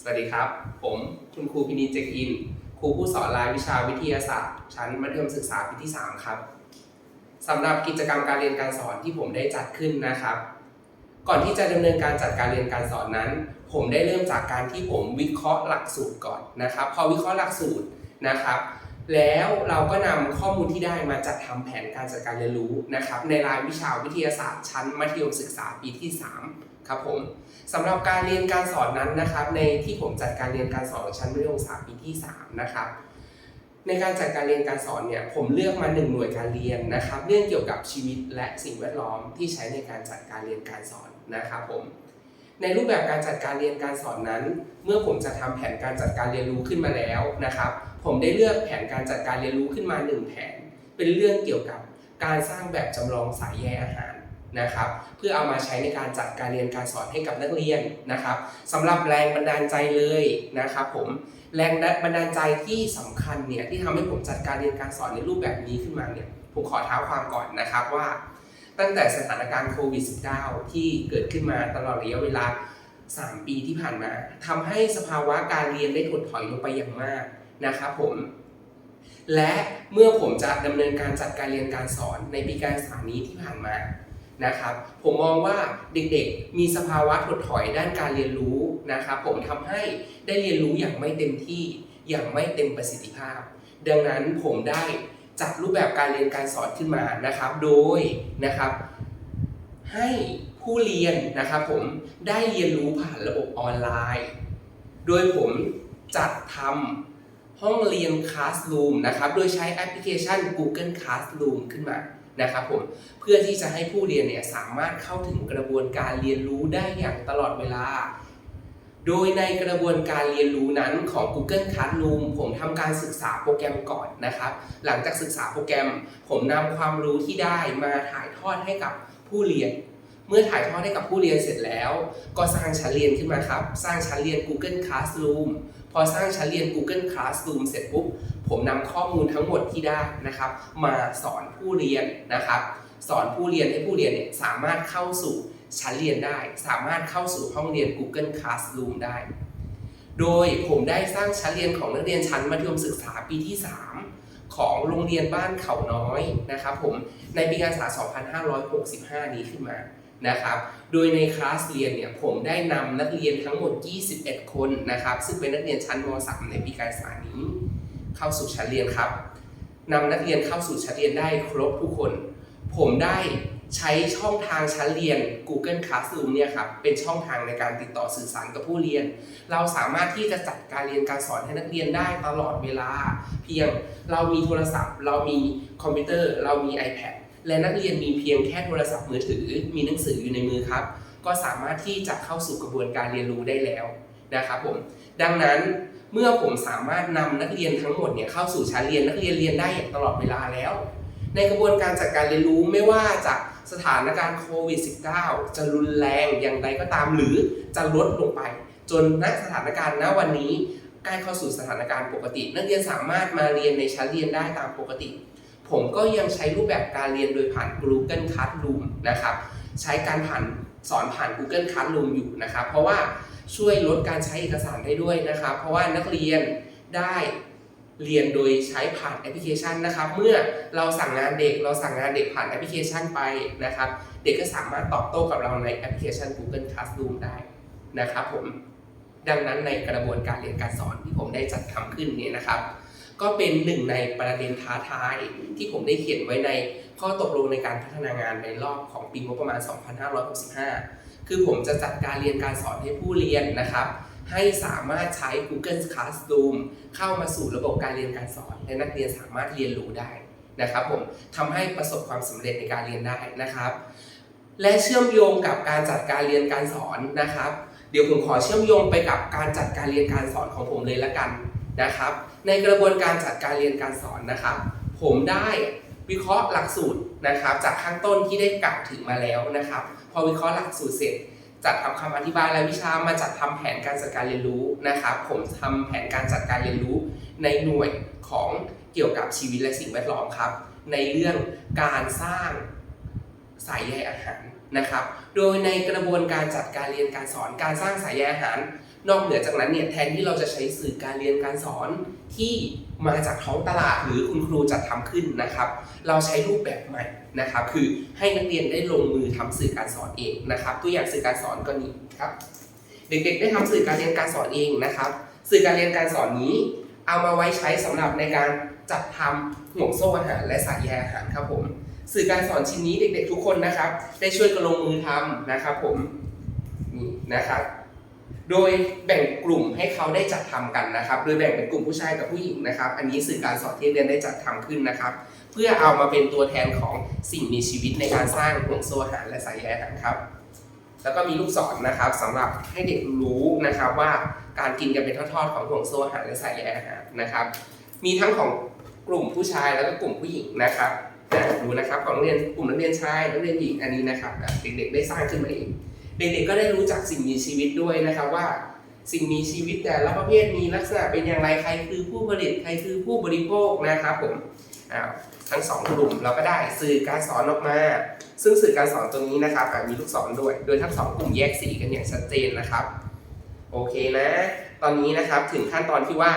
สวัสดีครับ ผมคุณครูพินิจเจกิน ครูผู้สอนรายวิชาวิทยาศาสตร์ ชั้นมัธยมศึกษาปีที่ 3 ครับสำหรับกิจกรรมการเรียนการสอนที่ผมได้จัดขึ้นนะครับ ก่อนที่จะดำเนินการจัดการเรียนการสอนนั้น ผมได้เริ่มจากการที่ผมวิเคราะห์หลักสูตรก่อนนะครับ พอวิเคราะห์หลักสูตรนะครับ แล้วเราก็นำข้อมูลที่ได้มาจัดทำแผนการจัดการเรียนรู้นะครับ ในรายวิชาวิทยาศาสตร์ชั้นมัธยมศึกษาปีที่ 3 ครับผมสำหรับการเรียนการสอนนั้นนะครับ ในที่ผมจัดการเรียนการสอนชั้นมัธยมศึกษาปีที่ 3 นะครับในการจัดการเรียนการสอนเนี่ยผมเลือกมาหนึ่งหน่วยการเรียนนะครับเรื่องเกี่ยวกับชีวิตและสิ่งแวดล้อมที่ใช้ในการจัดการเรียนการสอนนะครับผมในรูปแบบการจัดการเรียนการสอนนั้น เมื่อผมจะทำแผนการจัดการเรียนรู้ขึ้นมาแล้วนะครับ ผมได้เลือกแผนการจัดการเรียนรู้ขึ้นมาหนึ่งแผน เป็นเรื่องเกี่ยวกับการสร้างแบบจำลองสายใยอาหาร นะครับเพื่อเอามาใช้ในการจัดการเรียนการสอนให้กับนักเรียนนะครับสำหรับแรงบันดาลใจเลยนะครับผมแรงบันดาลใจที่สำคัญเนี่ยที่ทำให้ผมจัดการเรียนการสอนในรูปแบบนี้ขึ้นมาเนี่ยผมขอเท้าความก่อนนะครับว่า ตั้งแต่สถานการณ์โควิด -19 ที่เกิดขึ้นมาตลอดระยะเวลา 3 ปีที่ผ่านมาทำให้สภาวะการเรียนได้ถดถอยลงไปอย่างมากนะครับผมและเมื่อผมจะดำเนินการจัดการเรียนการสอนในปีการศึกษานี้ที่ผ่านมา นะครับ ผมมองว่าเด็กๆ มีสภาวะถดถอยด้านการเรียนรู้นะครับผมทำให้ได้เรียนรู้อย่างไม่เต็มที่อย่างไม่เต็มประสิทธิภาพ ดังนั้นผมได้จัดรูปแบบการเรียนการสอนขึ้นมานะครับ โดยนะครับ ให้ผู้เรียนนะครับผมได้เรียนรู้ผ่านระบบออนไลน์ โดยผมจัดทำห้องเรียน Classroom นะครับ โดยใช้แอปพลิเคชัน Google Classroom ขึ้นมา นะครับผมเพื่อที่จะให้ผู้เรียนเนี่ยสามารถเข้าถึงกระบวนการเรียนรู้ได้อย่างตลอดเวลา โดยในกระบวนการเรียนรู้นั้นของ Google Classroom ผมทำการศึกษาโปรแกรมก่อนนะครับ หลังจากศึกษาโปรแกรม ผมนำความรู้ที่ได้มาถ่ายทอดให้กับผู้เรียนเมื่อถ่ายทอดให้กับผู้เรียนเสร็จแล้ว ก็สร้างชั้นเรียนขึ้นมาครับ สร้างชั้นเรียน Google Classroom พอสร้างชั้นเรียน Google Classroom เสร็จปุ๊บ ผมนำข้อมูลทั้งหมดที่ได้นะครับ มาสอนผู้เรียนนะครับ สอนผู้เรียนให้ผู้เรียนเนี่ยสามารถเข้าสู่ชั้นเรียนได้ สามารถเข้าสู่ห้องเรียน Google Classroom ได้ โดยผมได้สร้างชั้นเรียนของนักเรียนชั้นมัธยมศึกษาปีที่ 3 ของโรงเรียนบ้านเขาน้อยนะครับ ผมในปีการศึกษา 2565 นี้ขึ้นมานะครับ โดยในคลาสเรียนเนี่ยผมได้นำนักเรียนทั้งหมด 21 คนนะครับ ซึ่งเป็นนักเรียนชั้นม .3 ในปีการศึกษานี้ เข้าสู่ชั้นเรียนครับนำนักเรียนเข้าสู่ชั้นเรียนได้ครบทุกคน ผมได้ใช้ช่องทางชั้นเรียน Google Classroom เนี่ยครับเป็นช่องทางในการติดต่อสื่อสารกับผู้เรียน เราสามารถที่จะจัดการเรียนการสอนให้นักเรียนได้ตลอดเวลา เพียงเรามีโทรศัพท์ เรามีคอมพิวเตอร์ เรามี iPad และนักเรียนมีเพียงแค่โทรศัพท์มือถือ มีหนังสืออยู่ในมือครับ ก็สามารถที่จะเข้าสู่กระบวนการเรียนรู้ได้แล้วนะครับผม ดังนั้น เมื่อผมสามารถนำนักเรียนทั้งหมดเนี่ยเข้าสู่ชั้นเรียนนักเรียนเรียนได้อย่างตลอดเวลาแล้ว ในกระบวนการจัดการเรียนรู้ไม่ว่าจะสถานการณ์โควิด -19 จะรุนแรงอย่างไรก็ตามหรือจะลดลงไป จนณสถานการณ์ณวันนี้ใกล้เข้าสู่สถานการณ์ปกติ นักเรียนสามารถมาเรียนในชั้นเรียนได้ตามปกติ ผมก็ยังใช้รูปแบบการเรียนโดยผ่าน Google Classroom นะครับใช้การผ่านสอนผ่าน Google Classroom อยู่นะครับ เพราะว่า ช่วยลดการใช้เอกสารได้ด้วยนะครับ เพราะว่านักเรียนได้เรียนโดยใช้ผ่านแอปพลิเคชันนะครับ เมื่อเราสั่งงานเด็กเราสั่งงานเด็กผ่านแอปพลิเคชันไปนะครับ เด็กก็สามารถตอบโต้กับเราในแอปพลิเคชัน Google Classroom ได้นะครับผมดังนั้นในกระบวนการเรียนการสอนที่ผมได้จัดทำขึ้นเนี่ยนะครับ ก็เป็นหนึ่งในประเด็นท้าทายที่ผมได้เขียนไว้ในข้อตกลงในการพัฒนางานในรอบของปีงบประมาณ 2565 คือผมจะจัดการเรียนการสอนให้ผู้เรียนนะครับ ให้สามารถใช้ Google Classroom เข้ามาสู่ระบบการเรียนการสอนและนักเรียนสามารถเรียนรู้ได้นะครับผมทำให้ประสบความสำเร็จในการเรียนได้นะครับ และเชื่อมโยงกับการจัดการเรียนการสอนนะครับ เดี๋ยวผมขอเชื่อมโยงไปกับการจัดการเรียนการสอนของผมเลยละกันนะครับ ในกระบวนการจัดการเรียนการสอนนะครับ ผมได้วิเคราะห์หลักสูตรนะครับ จากข้างต้นที่ได้กล่าวถึงมาแล้วนะครับ พอวิเคราะห์หลักสูตรเสร็จจัดทำคำอธิบายรายวิชามาจัดทำแผนการจัดการเรียนรู้นะครับผมทำแผนการจัดการเรียนรู้ในหน่วยของเกี่ยวกับชีวิตและสิ่งแวดล้อมครับ ในเรื่องการสร้างสายใยอาหารนะครับ โดยในกระบวนการจัดการเรียนการสอนการสร้างสายใยอาหาร นอกเหนือจากนั้นเนี่ยแทนที่เราจะใช้สื่อการเรียนการสอนที่ มาจากท้องตลาดหรือคุณครูจัดทำขึ้นนะครับ เราใช้รูปแบบใหม่นะครับ คือให้นักเรียนได้ลงมือทำสื่อการสอนเองนะครับ ตัวอย่างสื่อการสอนก็นี่ครับ เด็กๆ ได้ทำสื่อการเรียนการสอนเองนะครับ สื่อการเรียนการสอนนี้ เอามาไว้ใช้สำหรับในการจัดทำห่วงโซ่อาหารและสายใยอาหารครับผม สื่อการสอนชิ้นนี้เด็กๆ ทุกคนนะครับ ได้ช่วยกันลงมือทำนะครับ ผมนี่นะครับ โดยแบ่งกลุ่มให้เขาได้จัดทำกันนะครับ โดยแบ่งเป็นกลุ่มผู้ชายกับผู้หญิงนะครับ อันนี้สื่อการสอนที่เรียนได้จัดทำขึ้นนะครับ เพื่อเอามาเป็นตัวแทนของสิ่งมีชีวิตในการสร้างห่วงโซ่อาหารและสายใยอาหารครับ แล้วก็มีลูกศรนนะครับสำหรับให้เด็กรู้นะครับว่าการกินกันเป็นทอดๆของห่วงโซ่อาหารและสายใยอาหารนะครับ มีทั้งของกลุ่มผู้ชายแล้วก็กลุ่มผู้หญิงนะครับดูนะครับของนักเรียนกลุ่มนักเรียนชายนักเรียนหญิงอันนี้นะครับเด็กๆได้สร้างขึ้นมาเอง เด็กๆก็ได้รู้จักสิ่งมีชีวิตด้วยนะครับว่า สิ่งมีชีวิตแต่ละประเภทมีลักษณะเป็นอย่างไรใครคือผู้ผลิตใครคือผู้บริโภคนะครับผมทั้งสองกลุ่มเราก็ได้สื่อการสอนออกมา ซึ่งสื่อการสอนตรงนี้นะครับมีลูกศรด้วย โดยทั้งสองกลุ่มแยกสีกันอย่างชัดเจนนะครับ โอเคนะ ตอนนี้นะครับถึงขั้นตอนที่ว่า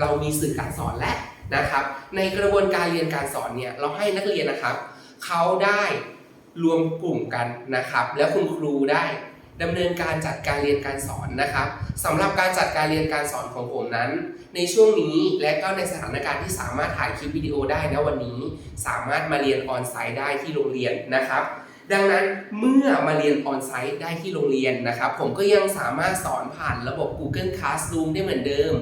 เรามีสื่อการสอนแล้วนะครับ ในกระบวนการเรียนการสอนเนี่ยเราให้นักเรียนนะครับเขาได้ รวมกลุ่มกันนะครับ แล้วคุณครูได้ดำเนินการจัดการเรียนการสอนนะครับสำหรับการจัดการเรียนการสอนของผมนั้น ในช่วงนี้และก็ในสถานการณ์ที่สามารถถ่ายคลิปวิดีโอได้นะวันนี้ สามารถมาเรียนออนไซต์ได้ที่โรงเรียนนะครับ ดังนั้นเมื่อมาเรียนออนไซต์ได้ที่โรงเรียนนะครับ ผมก็ยังสามารถสอนผ่านระบบ Google Classroom ได้เหมือนเดิม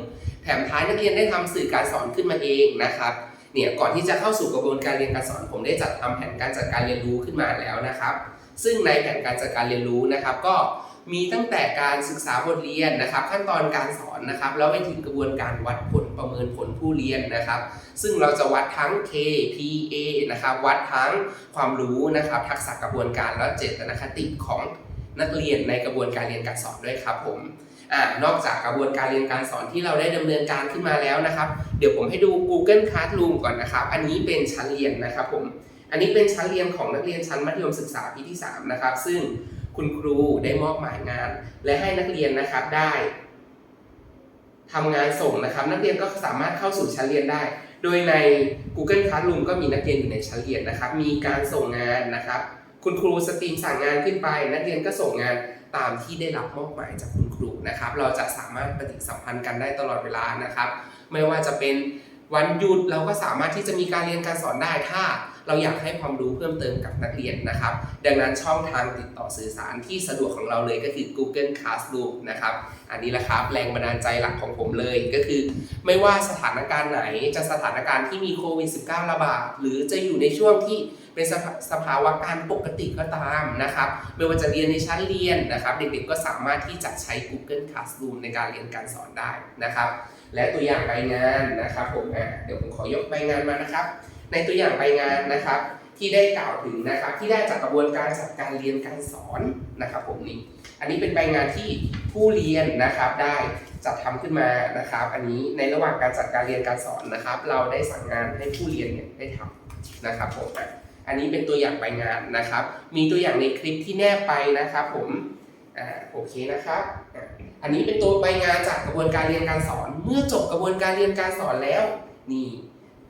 แถมท้ายนักเรียนได้ทำสื่อการสอนขึ้นมาเองนะครับ เนี่ยก่อนที่จะเข้าสู่กระบวนการเรียนการสอน ผมได้จัดทำแผนการจัดการเรียนรู้ขึ้นมาแล้วนะครับ ซึ่งในแผนการจัดการเรียนรู้นะครับ ก็มีตั้งแต่การศึกษาบทเรียนนะครับ ขั้นตอนการสอนนะครับ แล้วไปถึงกระบวนการวัดผลประเมินผลผู้เรียนนะครับ ซึ่งเราจะวัดทั้ง K P A นะครับวัดทั้งความรู้นะครับ ทักษะกระบวนการและเจตนคติของนักเรียนในกระบวนการเรียนการสอนด้วยครับผม อนอกจากกระบวนการเรียนการสอนที่เราได้ดำเนินการขึ้นมาแล้วนะครับ เดี๋ยวผมให้ดู Google Classroom ก่อนนะครับ อันนี้เป็นชั้นเรียนนะครับผม อันนี้เป็นชั้นเรียนของนักเรียนชั้นมัธยมศึกษาปีที่ 3 นะครับ ซึ่งคุณครูได้มอบหมายงาน และให้นักเรียนนะครับได้ทำงานส่งนะครับ นักเรียนก็สามารถเข้าสู่ชั้นเรียนได้ โดยใน Google Classroom ก็มีนักเรียนอยู่ในชั้นเรียนนะครับ มีการส่งงานนะครับ คุณครูสตรีมสั่งงานขึ้นไป นักเรียนก็ส่งงาน ตามที่ได้รับมอบหมายจากคุณครูนะครับ เราจะสามารถปฏิสัมพันธ์กันได้ตลอดเวลานะครับ ไม่ว่าจะเป็นวันหยุดเราก็สามารถที่จะมีการเรียนการสอนได้ถ้า เราอยากให้ความรู้เพิ่มเติมกับนักเรียนนะครับ ดังนั้นช่องทางติดต่อสื่อสารที่สะดวกของเราเลยก็คือ Google Classroom นะครับ อันนี้แหละครับแรงบันดาลใจหลักของผมเลยก็คือ ไม่ว่าสถานการณ์ไหนจะสถานการณ์ที่มีโควิด -19 ระบาดหรือจะอยู่ในช่วงที่เป็นสภาสภาวะการปกติก็ตามนะครับ ไม่ว่าจะเรียนในชั้นเรียนนะครับ เด็กๆก็สามารถที่จะใช้ Google Classroom ในการเรียนการสอนได้นะครับ และตัวอย่างใบงานนะครับผมเดี๋ยวผมขอยกใบงานมานะครับ ในตัวอย่างใบงานนะครับ ที่ได้กล่าวถึงนะครับ ที่ได้จากกระบวนการจัดการเรียนการสอนนะครับผมนี่อันนี้เป็นใบงานที่ผู้เรียนนะครับได้จัดทำขึ้นมานะครับ อันนี้ในระหว่างการจัดการเรียนการสอนนะครับ เราได้สั่งงานให้ผู้เรียนเนี่ยได้ทำนะครับผมอะอันนี้เป็นตัวอย่างใบงานนะครับ มีตัวอย่างในคลิปที่แนบไปนะครับ ผมอ่าโอเคนะครับอันนี้เป็นตัวใบงานจากกระบวนการเรียนการสอน เมื่อจบกระบวนการเรียนการสอนแล้วนี่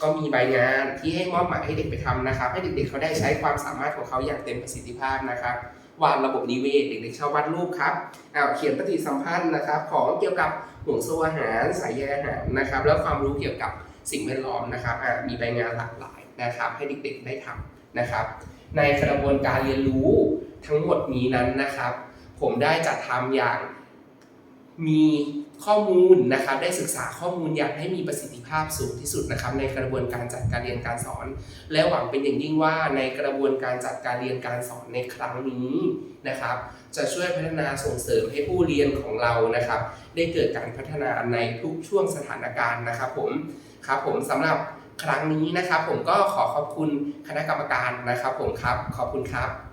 ก็มีใบงานที่ให้มอบหมายให้เด็กไปทำนะครับ ให้เด็กๆเขาได้ใช้ความสามารถของเขาอย่างเต็มประสิทธิภาพนะครับวาดระบบนิเวศเด็กๆชอบวาดรูปครับอ้าเขียนปฏิสัมพันธ์นะครับ ของเกี่ยวกับห่วงโซ่อาหารสายใยอาหารนะครับ แล้วความรู้เกี่ยวกับสิ่งแวดล้อมนะครับมีใบงานหลากหลายนะครับ ให้เด็กๆได้ทำนะครับ ในกระบวนการเรียนรู้ทั้งหมดนี้นั้นนะครับ ผมได้จัดทำอย่างมี ข้อมูลนะครับได้ศึกษาข้อมูลอย่างให้มีประสิทธิภาพสูงที่สุดนะครับในกระบวนการจัดการเรียนการสอน และหวังเป็นอย่างยิ่งว่าในกระบวนการจัดการเรียนการสอนในครั้งนี้นะครับ จะช่วยพัฒนาส่งเสริมให้ผู้เรียนของเรานะครับ ได้เกิดการพัฒนาในทุกช่วงสถานการณ์นะครับผมครับผมสำหรับครั้งนี้นะครับ ผมก็ขอขอบคุณคณะกรรมการนะครับ ผมครับขอบคุณครับ